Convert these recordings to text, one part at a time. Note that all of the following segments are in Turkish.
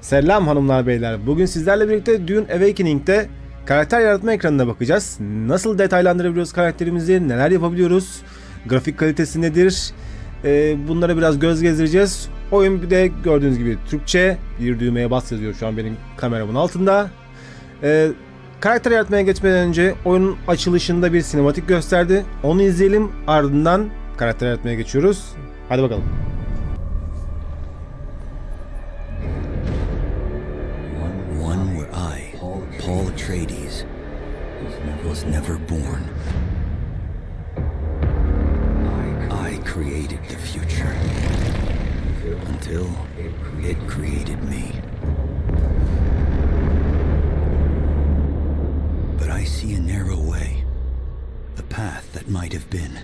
Selam hanımlar beyler. Bugün sizlerle birlikte Dune Awakening'de karakter yaratma ekranına bakacağız. Nasıl detaylandırabiliyoruz karakterimizi, neler yapabiliyoruz, grafik kalitesi nedir? Ee, bunlara biraz göz gezdireceğiz. Oyun bir de gördüğünüz gibi Türkçe. Bir düğmeye bas yazıyor şu an benim kameramın altında. Ee, karakter yaratmaya geçmeden önce oyunun açılışında bir sinematik gösterdi. Onu izleyelim ardından karakter yaratmaya geçiyoruz. Hadi bakalım. Atreides, was never born. I created the future until it created me. But I see a narrow way, a path that might have been.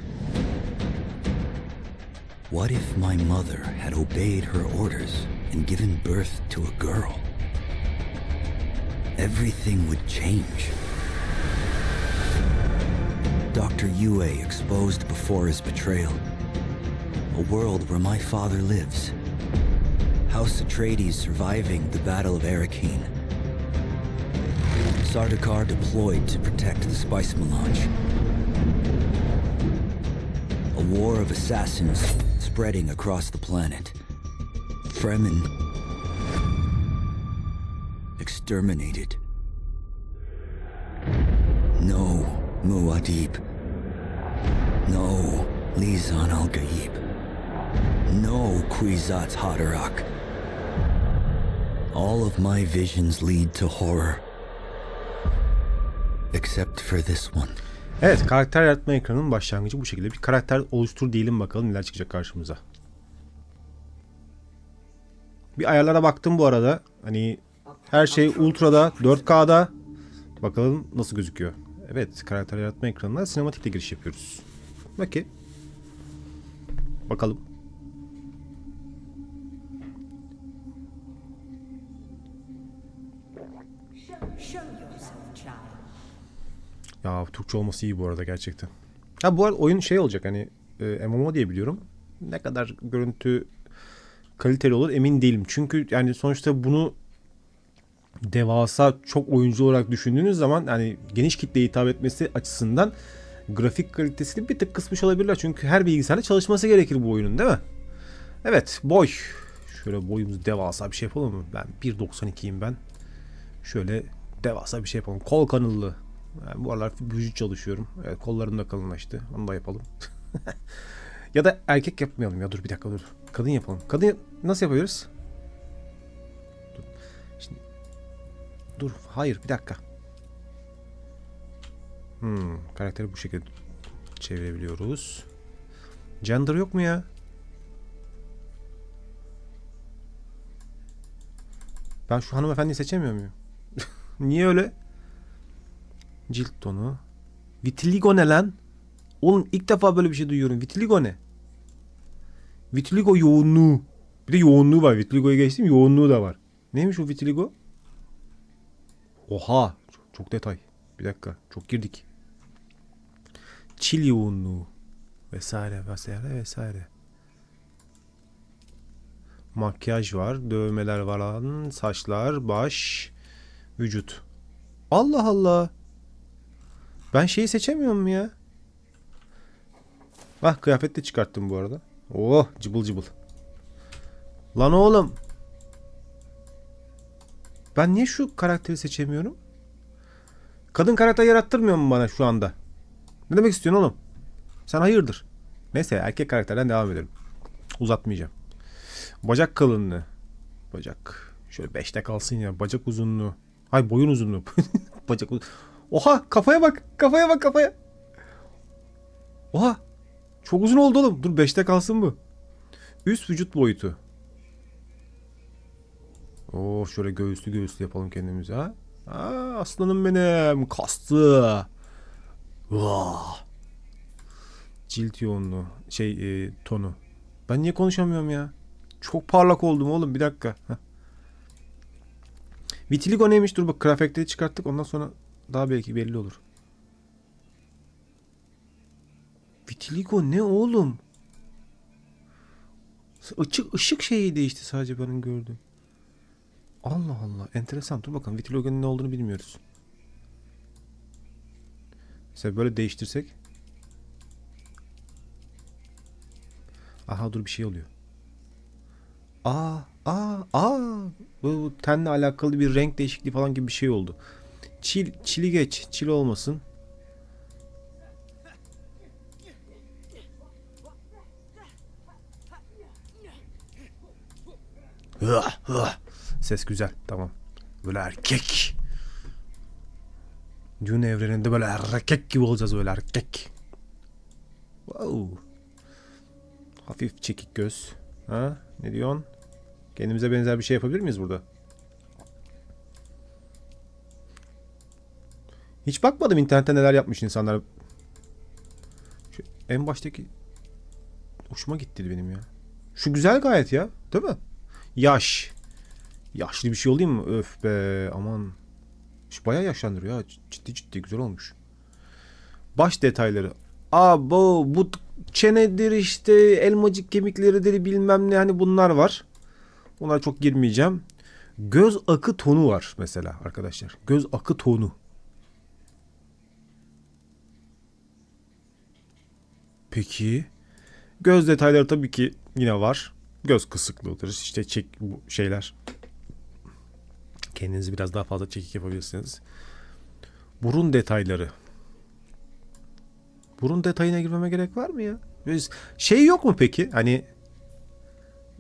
What if my mother had obeyed her orders and given birth to a girl? Everything would change. Dr. Yue exposed before his betrayal. A world where my father lives. House Atreides surviving the Battle of Arrakeen. Sardaukar deployed to protect the spice melange. A war of assassins spreading across the planet. Fremen exterminated. No Muad'Dib. No Lizan al Gaib. No Kwisatz Haderach. All of my visions lead to horror. Except for this one. Evet karakter yaratma ekranının başlangıcı bu şekilde. Bir karakter oluştur diyelim bakalım neler çıkacak karşımıza. Bir ayarlara baktım bu arada. Hani her şey ultra'da, 4K'da. Bakalım nasıl gözüküyor. Evet karakter yaratma ekranına sinematikle giriş yapıyoruz. Peki. Bakalım. Ya Türkçe olması iyi bu arada gerçekten. Ha bu arada oyun şey olacak hani e, MMO diye biliyorum. Ne kadar görüntü kaliteli olur emin değilim. Çünkü yani sonuçta bunu devasa çok oyuncu olarak düşündüğünüz zaman yani geniş kitleye hitap etmesi açısından grafik kalitesini bir tık kısmış olabilirler. Çünkü her bilgisayarda çalışması gerekir bu oyunun değil mi? Evet boy. Şöyle boyumuz devasa bir şey yapalım mı? Ben 1.92'yim ben. Şöyle devasa bir şey yapalım. Kol kanıllı. Yani bu aralar vücut çalışıyorum. Evet, kollarım da kalınlaştı. Onu da yapalım. ya da erkek yapmayalım ya. Dur bir dakika dur. Kadın yapalım. Kadın nasıl yapıyoruz? Dur. Hayır bir dakika. Hmm, karakteri bu şekilde çevirebiliyoruz. Gender yok mu ya? Ben şu hanımefendiyi seçemiyor muyum? Niye öyle? Cilt tonu. Vitiligo ne lan? Oğlum ilk defa böyle bir şey duyuyorum. Vitiligo ne? Vitiligo yoğunluğu. Bir de yoğunluğu var. Vitiligo'ya geçtim yoğunluğu da var. Neymiş o vitiligo? Oha. Çok, detay. Bir dakika. Çok girdik. Çil yoğunluğu. Vesaire vesaire vesaire. Makyaj var. Dövmeler var. Saçlar. Baş. Vücut. Allah Allah. Ben şeyi seçemiyorum ya? Ah kıyafet de çıkarttım bu arada. Oh cıbıl cıbıl. Lan oğlum. Ben niye şu karakteri seçemiyorum? Kadın karakter yarattırmıyor mu bana şu anda? Ne demek istiyorsun oğlum? Sen hayırdır? Neyse erkek karakterden devam edelim. Uzatmayacağım. Bacak kalınlığı. Bacak. Şöyle 5'te kalsın ya. Bacak uzunluğu. Hay boyun uzunluğu. Bacak uz- Oha kafaya bak. Kafaya bak kafaya. Oha. Çok uzun oldu oğlum. Dur 5'te kalsın bu. Üst vücut boyutu. Oo şöyle göğüslü göğüslü yapalım kendimize ha. Aa, aslanım benim. Kastı. Vah. Cilt yoğunluğu. Şey e, tonu. Ben niye konuşamıyorum ya? Çok parlak oldum oğlum bir dakika. Heh. Vitiligo neymiş? Dur bak grafekleri çıkarttık ondan sonra daha belki belli olur. Vitiligo ne oğlum? Işık, ışık şeyi değişti sadece benim gördüğüm. Allah Allah. Enteresan. Dur bakalım. Vitiligo'nun ne olduğunu bilmiyoruz. Mesela böyle değiştirsek. Aha dur bir şey oluyor. Aa, aa, aa. Bu tenle alakalı bir renk değişikliği falan gibi bir şey oldu. Çil, çili geç. Çil olmasın. Hıh, hıh. Ses güzel. Tamam. Böyle erkek. Dune evreninde böyle erkek gibi olacağız böyle erkek. Wow. Hafif çekik göz. Ha? Ne diyorsun? Kendimize benzer bir şey yapabilir miyiz burada? Hiç bakmadım internette neler yapmış insanlar. Şu en baştaki hoşuma gitti benim ya. Şu güzel gayet ya. Değil mi? Yaş. Yaşlı bir şey olayım mı? Öf be aman. Şu bayağı yaşlandırıyor ya. Ciddi ciddi güzel olmuş. Baş detayları. Aa bu bu çenedir işte elmacık kemikleridir bilmem ne hani bunlar var. Ona çok girmeyeceğim. Göz akı tonu var mesela arkadaşlar. Göz akı tonu. Peki. Göz detayları tabii ki yine var. Göz kısıklığıdır. İşte çek bu şeyler. Kendinizi biraz daha fazla çekik yapabilirsiniz. Burun detayları. Burun detayına girmeme gerek var mı ya? Şey yok mu peki? Hani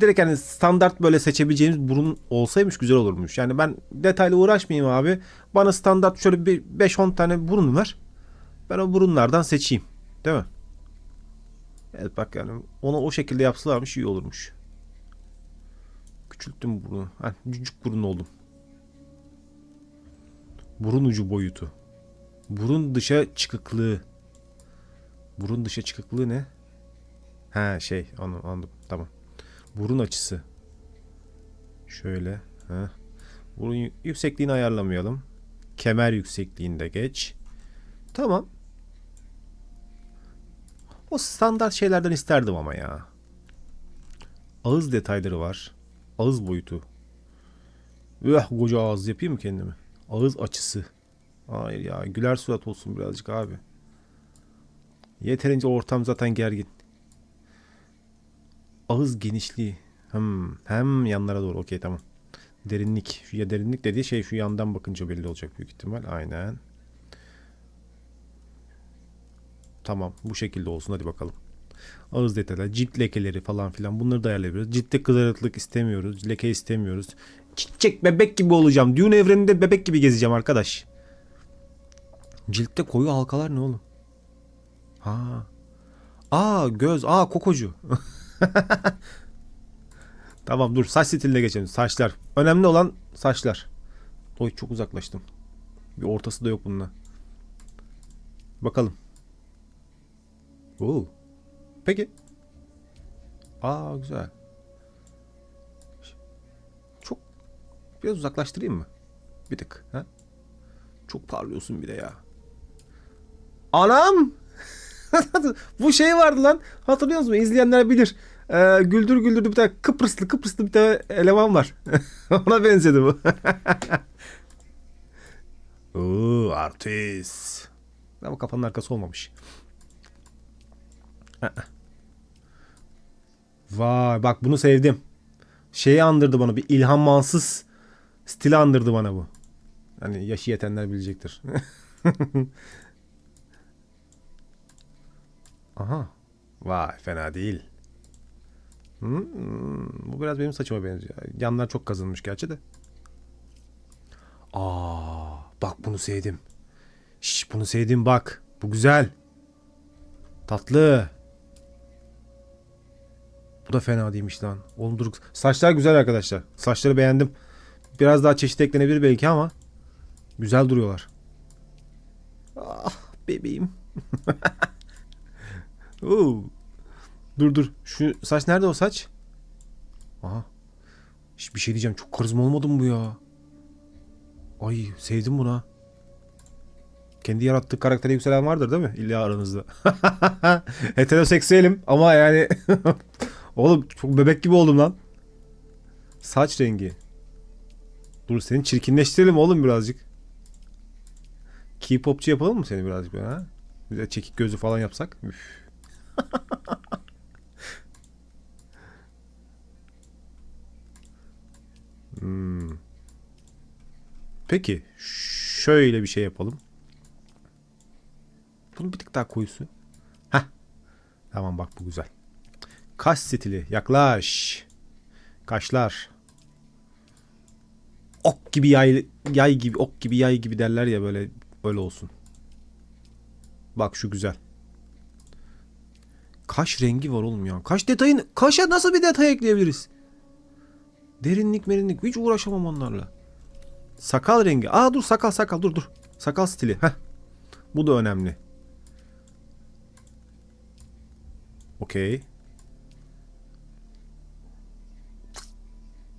direkt hani standart böyle seçebileceğimiz burun olsaymış güzel olurmuş. Yani ben detaylı uğraşmayayım abi. Bana standart şöyle bir 5-10 tane burun ver. Ben o burunlardan seçeyim. Değil mi? Evet bak yani onu o şekilde yapsalarmış iyi olurmuş. Küçülttüm burunu. Ha, cücük burun oldum. Burun ucu boyutu. Burun dışa çıkıklığı. Burun dışa çıkıklığı ne? Ha şey onu anladım. Tamam. Burun açısı. Şöyle. Ha. Burun yü- yüksekliğini ayarlamayalım. Kemer yüksekliğinde geç. Tamam. O standart şeylerden isterdim ama ya. Ağız detayları var. Ağız boyutu. Üh koca ağız yapayım mı kendime? Ağız açısı. Hayır ya güler surat olsun birazcık abi. Yeterince ortam zaten gergin. Ağız genişliği. Hmm, hem yanlara doğru okey tamam. Derinlik. Şu ya derinlik dediği şey şu yandan bakınca belli olacak büyük ihtimal. Aynen. Tamam bu şekilde olsun hadi bakalım. Ağız detayları, cilt lekeleri falan filan bunları da ayarlayabiliyoruz. Ciltte kızarıklık istemiyoruz. Leke istemiyoruz. Çiçek bebek gibi olacağım. Dune evreninde bebek gibi gezeceğim arkadaş. Ciltte koyu halkalar ne oğlum? Ha. Aa göz. Aa kokocu. tamam dur saç stiline geçelim. Saçlar. Önemli olan saçlar. Oy çok uzaklaştım. Bir ortası da yok bununla. Bakalım. Oo. Peki. Aa güzel. Biraz uzaklaştırayım mı? Bir tık. Ha? Çok parlıyorsun bir de ya. Anam! Bu şey vardı lan. Hatırlıyor musun? İzleyenler bilir. Ee, güldür güldürdü bir tane Kıbrıslı Kıbrıslı bir tane eleman var. Ona benzedi bu. Oo, artist. Ama kafanın arkası olmamış. Vay bak bunu sevdim. Şeyi andırdı bana bir İlhan Mansız stili andırdı bana bu. Hani yaşı yetenler bilecektir. Aha. Vay fena değil. Hmm, bu biraz benim saçıma benziyor. Yanlar çok kazınmış gerçi de. Aa, bak bunu sevdim. Şş, bunu sevdim bak. Bu güzel. Tatlı. Bu da fena değilmiş lan. Oğlum dur. Saçlar güzel arkadaşlar. Saçları beğendim. Biraz daha çeşit eklenebilir belki ama güzel duruyorlar. Ah bebeğim. Oo. Dur dur. Şu saç nerede o saç? Aha. Şş, bir şey diyeceğim. Çok karizma olmadı mı bu ya? Ay sevdim buna. Kendi yarattığı karaktere yükselen vardır değil mi? İlla aranızda. Heteroseksüelim ama yani Oğlum çok bebek gibi oldum lan. Saç rengi. Dur seni çirkinleştirelim oğlum birazcık. K-popçu yapalım mı seni birazcık böyle ha? De çekik gözü falan yapsak. Üf. Hmm. Peki şöyle bir şey yapalım. Bunu bir tık daha koyusu. Heh. Tamam bak bu güzel. Kaş stili yaklaş. Kaşlar. Ok gibi yay, yay gibi ok gibi yay gibi derler ya böyle öyle olsun. Bak şu güzel. Kaş rengi var oğlum ya. Kaş detayını kaşa nasıl bir detay ekleyebiliriz? Derinlik merinlik hiç uğraşamam onlarla. Sakal rengi. Aa dur sakal sakal dur dur. Sakal stili. Heh. Bu da önemli. Okey.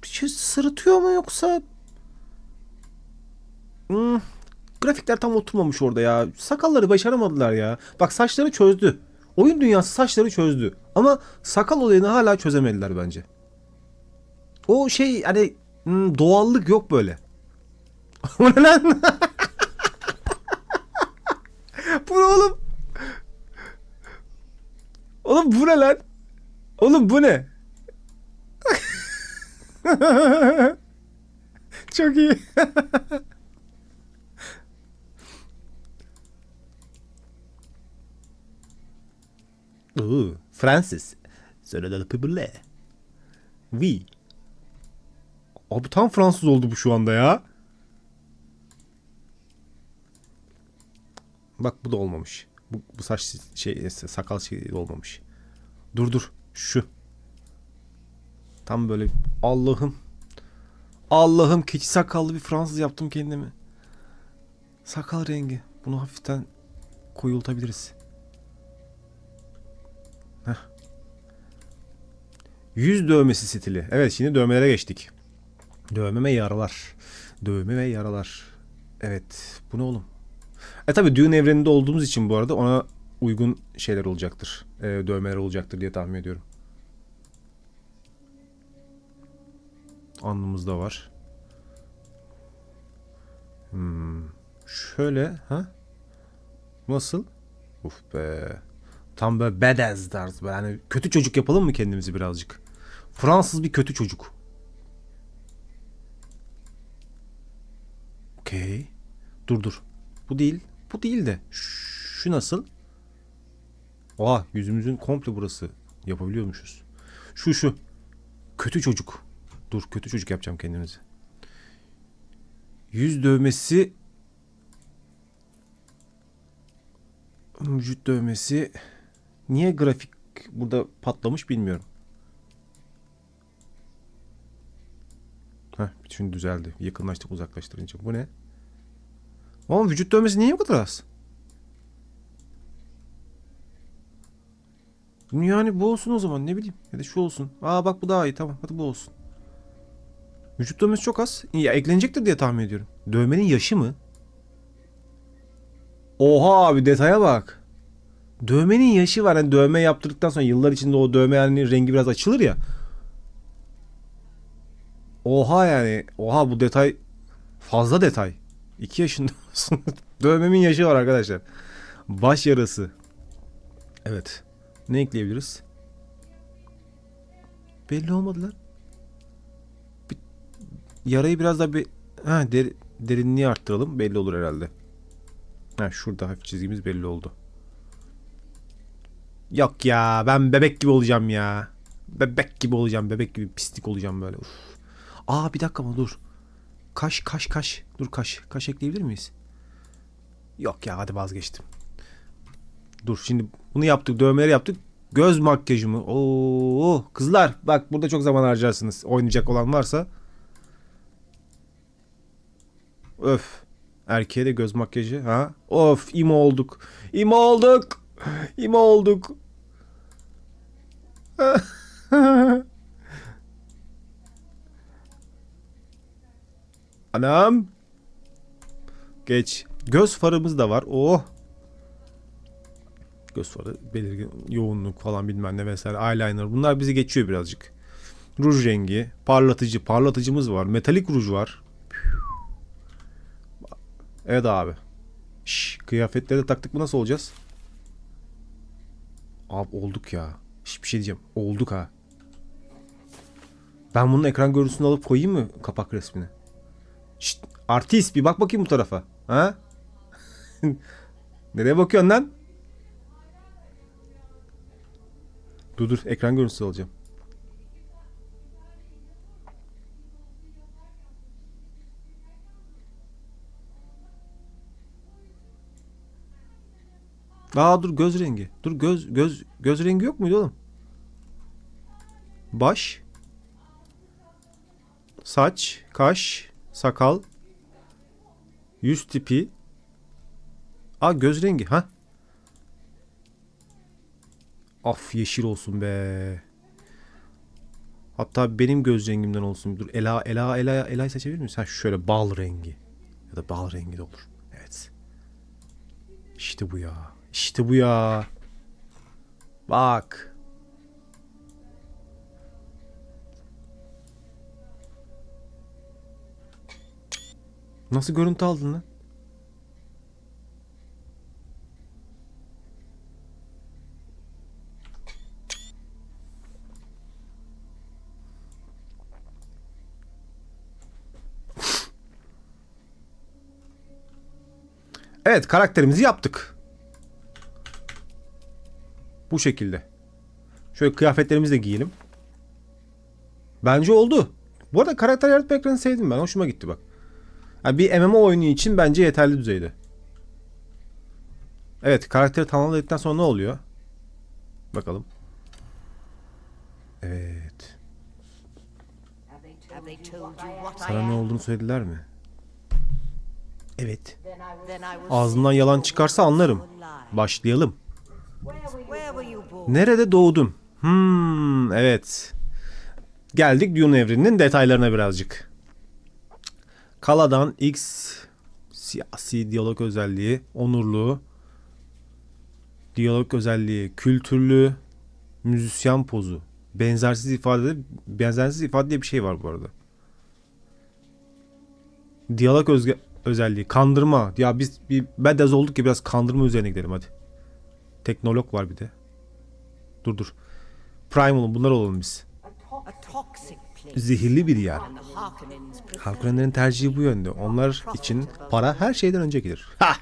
Bir şey sırıtıyor mu yoksa? Hmm, grafikler tam oturmamış orada ya. Sakalları başaramadılar ya. Bak saçları çözdü. Oyun dünyası saçları çözdü. Ama sakal olayını hala çözemediler bence. O şey hani hmm, doğallık yok böyle. O ne lan? bu ne oğlum? Oğlum bu ne lan? Oğlum bu ne? Çok iyi. Ooh, Francis. Söyle people. Oui. Abi tam Fransız oldu bu şu anda ya. Bak bu da olmamış. Bu, bu saç şey sakal şey olmamış. Dur dur şu. Tam böyle Allah'ım. Allah'ım keçi sakallı bir Fransız yaptım kendimi. Sakal rengi. Bunu hafiften koyultabiliriz. Yüz dövmesi stili. Evet şimdi dövmelere geçtik. Dövme ve yaralar. Dövme ve yaralar. Evet. Bu ne oğlum? E tabi düğün evreninde olduğumuz için bu arada ona uygun şeyler olacaktır. E, dövmeler olacaktır diye tahmin ediyorum. Alnımızda var. Hmm. Şöyle ha? Nasıl? Uf be. Tam böyle badass böyle. Yani kötü çocuk yapalım mı kendimizi birazcık? Fransız bir kötü çocuk. Okey. Dur dur. Bu değil. Bu değil de. Şu nasıl? Oha yüzümüzün komple burası. Yapabiliyormuşuz. Şu şu. Kötü çocuk. Dur kötü çocuk yapacağım kendimizi. Yüz dövmesi. Vücut dövmesi. Niye grafik burada patlamış bilmiyorum. Heh, şimdi düzeldi. Yakınlaştık uzaklaştırınca. Bu ne? Oğlum vücut dövmesi niye bu kadar az? Yani bu olsun o zaman ne bileyim. Ya da şu olsun. Aa bak bu daha iyi tamam hadi bu olsun. Vücut dövmesi çok az. Ya eklenecektir diye tahmin ediyorum. Dövmenin yaşı mı? Oha abi detaya bak. Dövmenin yaşı var. Yani dövme yaptırdıktan sonra yıllar içinde o dövme yani rengi biraz açılır ya. Oha yani. Oha bu detay fazla detay. 2 yaşında olsun. Dövmemin yaşı var arkadaşlar. Baş yarası. Evet. Ne ekleyebiliriz? Belli olmadı lan. Bir, yarayı biraz daha bir ha, der, derinliği arttıralım. Belli olur herhalde. Ha, şurada hafif çizgimiz belli oldu. Yok ya ben bebek gibi olacağım ya. Bebek gibi olacağım. Bebek gibi pislik olacağım böyle. Uf. Aa bir dakika ama dur. Kaş kaş kaş. Dur kaş. Kaş ekleyebilir miyiz? Yok ya hadi vazgeçtim. Dur şimdi bunu yaptık. Dövmeleri yaptık. Göz makyajı mı? Oo kızlar bak burada çok zaman harcarsınız. Oynayacak olan varsa. Öf. Erkeğe de göz makyajı ha. Of imo olduk. İmo olduk. İmo olduk. Anam. Geç. Göz farımız da var. Oh. Göz farı, belirgin yoğunluk falan bilmem ne vesaire. Eyeliner. Bunlar bizi geçiyor birazcık. Ruj rengi, parlatıcı, parlatıcımız var. Metalik ruj var. Evet abi. Şş, kıyafetleri de taktık mı nasıl olacağız? Abi olduk ya. Şş, bir şey diyeceğim. Olduk ha. Ben bunun ekran görüntüsünü alıp koyayım mı kapak resmini? Şşt, artist bir bak bakayım bu tarafa. Ha? Nereye bakıyorsun lan? Dur dur ekran görüntüsü alacağım. Aa dur göz rengi. Dur göz göz göz rengi yok muydu oğlum? Baş. Saç, kaş, sakal. Yüz tipi. Aa göz rengi ha? Af yeşil olsun be. Hatta benim göz rengimden olsun. Dur Ela Ela Ela Ela'yı seçebilir miyiz? Ha şöyle bal rengi. Ya da bal rengi de olur. Evet. İşte bu ya. İşte bu ya. Bak. Nasıl görüntü aldın lan? Evet karakterimizi yaptık. Bu şekilde. Şöyle kıyafetlerimizi de giyelim. Bence oldu. Bu arada karakter yaratma ekranı sevdim ben. Hoşuma gitti bak. Yani bir MMO oyunu için bence yeterli düzeyde. Evet karakteri tamamladıktan sonra ne oluyor? Bakalım. Evet. Sana ne olduğunu söylediler mi? Evet. Ağzından yalan çıkarsa anlarım. Başlayalım. Nerede doğdun? Hmm, evet. Geldik Dune evreninin detaylarına birazcık. Kala'dan X siyasi diyalog özelliği, onurlu, diyalog özelliği, kültürlü, müzisyen pozu, benzersiz ifade, benzersiz ifade diye bir şey var bu arada. Diyalog özge, özelliği, kandırma. Ya biz bir bedez olduk ki biraz kandırma üzerine gidelim hadi. Teknolog var bir de. Dur dur. Prime olun bunlar olalım biz. A toxic. Zehirli bir yer. Halkrenlerin tercihi bu yönde. Onlar için para her şeyden önce gelir. Ha!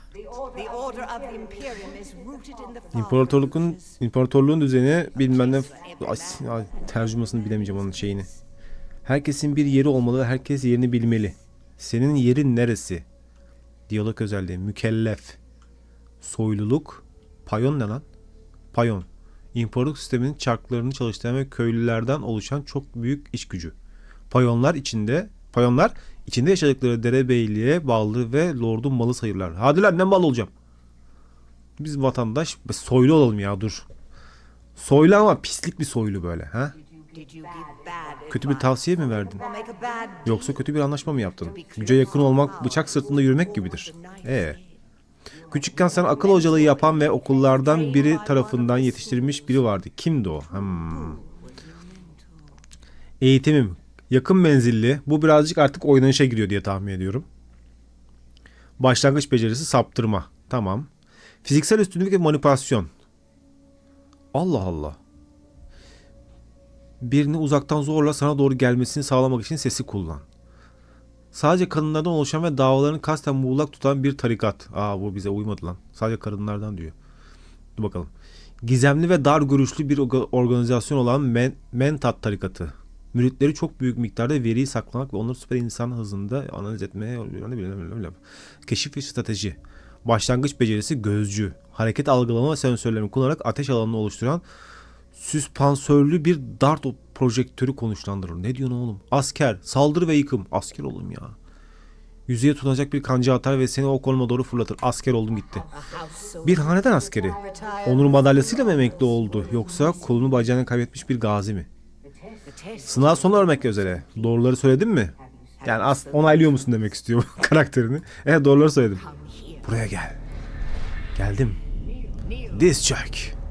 İmparatorluğun imparatorluğun düzeni bilmem ne tercümasını bilemeyeceğim onun şeyini. Herkesin bir yeri olmalı herkes yerini bilmeli. Senin yerin neresi? Diyalog özelliği. Mükellef. Soyluluk. Payon ne lan? Payon. İmparatorluk sisteminin çarklarını çalıştıran ve köylülerden oluşan çok büyük iş gücü. Payonlar içinde Payonlar içinde yaşadıkları derebeyliğe bağlı ve lordun malı sayırlar. Hadi lan ne mal olacağım? Biz vatandaş soylu olalım ya dur. Soylu ama pislik bir soylu böyle ha? Kötü bir tavsiye mi verdin? Yoksa kötü bir anlaşma mı yaptın? Güce yakın olmak bıçak sırtında yürümek gibidir. Ee, küçükken sana akıl hocalığı yapan ve okullardan biri tarafından yetiştirilmiş biri vardı. Kimdi o? Hmm. Eğitimim. Yakın menzilli. Bu birazcık artık oynanışa giriyor diye tahmin ediyorum. Başlangıç becerisi saptırma. Tamam. Fiziksel üstünlük ve manipülasyon. Allah Allah. Birini uzaktan zorla sana doğru gelmesini sağlamak için sesi kullan. Sadece kadınlardan oluşan ve davalarını kasten muğlak tutan bir tarikat. Aa bu bize uymadı lan. Sadece kadınlardan diyor. Dur bakalım. Gizemli ve dar görüşlü bir orga- organizasyon olan Men Mentat tarikatı. Müritleri çok büyük miktarda veriyi saklamak ve onları süper insan hızında analiz etmeye keşif ve strateji. Başlangıç becerisi gözcü. Hareket algılama sensörlerini kullanarak ateş alanını oluşturan süspansörlü bir dart projektörü konuşlandırır. Ne diyorsun oğlum? Asker, saldırı ve yıkım. Asker oğlum ya. Yüzeye tutunacak bir kanca atar ve seni o konuma doğru fırlatır. Asker oldum gitti. Bir hanedan askeri. Onur madalyasıyla mı emekli oldu yoksa kolunu bacağını kaybetmiş bir gazi mi? Sınav sonu ölmek üzere. Doğruları söyledin mi? Yani as onaylıyor musun demek istiyor karakterini. Evet doğruları söyledim. Buraya gel. Geldim. Diz çök.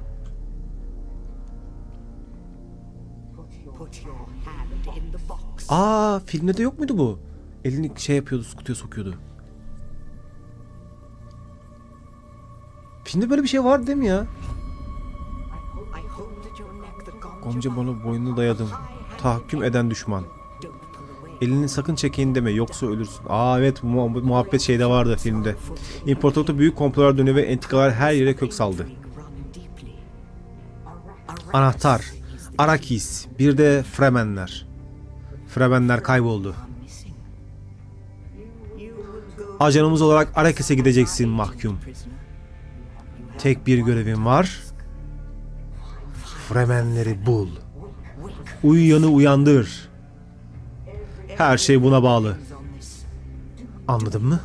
Aa filmde de yok muydu bu? Elini şey yapıyordu, kutuya sokuyordu. Filmde böyle bir şey var değil mi ya? Of bana boynunu dayadım. Tahakküm eden düşman. Elini sakın çekeyin deme yoksa ölürsün. Aa evet mu- muhabbet şeyde vardı filmde. İmparatorlukta büyük komplolar dönüyor ve entrikalar her yere kök saldı. Anahtar. Arakis. Bir de Fremenler. Fremenler kayboldu. Ajanımız olarak Arakis'e gideceksin mahkum. Tek bir görevin var. Fremenleri bul. Uyuyanı uyandır. Her şey buna bağlı. Anladın mı?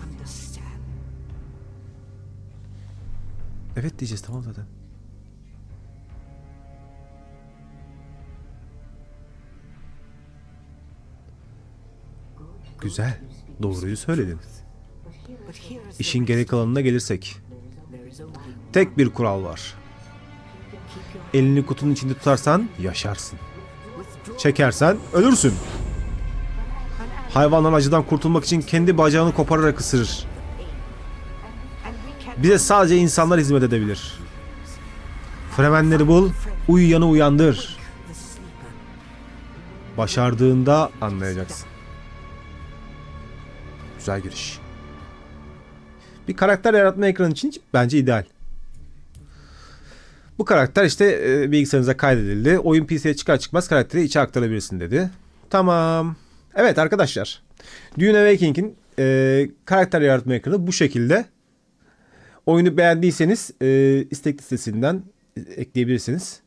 Evet diyeceğiz tamam zaten. Güzel. Doğruyu söyledin. İşin geri kalanına gelirsek. Tek bir kural var. Elini kutunun içinde tutarsan yaşarsın. Çekersen ölürsün. Hayvanlar acıdan kurtulmak için kendi bacağını kopararak ısırır. Bize sadece insanlar hizmet edebilir. Fremenleri bul, uyuyanı uyandır. Başardığında anlayacaksın. Güzel giriş. Bir karakter yaratma ekranı için bence ideal. Bu karakter işte e, bilgisayarınıza kaydedildi. Oyun PC'ye çıkar çıkmaz karakteri içe aktarabilirsin dedi. Tamam. Evet arkadaşlar. Dune Awaking'in e, karakter yaratma ekranı bu şekilde. Oyunu beğendiyseniz e, istek listesinden ekleyebilirsiniz.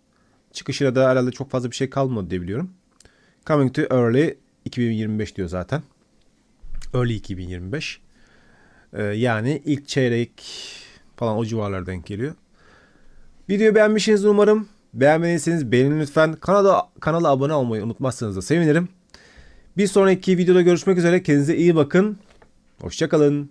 Çıkışına da herhalde çok fazla bir şey kalmadı diye biliyorum. Coming to early 2025 diyor zaten. Early 2025. Ee, yani ilk çeyrek falan o civarlar denk geliyor. Videoyu beğenmişsiniz umarım. Beğenmediyseniz beğenin lütfen. Kanala, kanala abone olmayı unutmazsanız da sevinirim. Bir sonraki videoda görüşmek üzere. Kendinize iyi bakın. Hoşçakalın.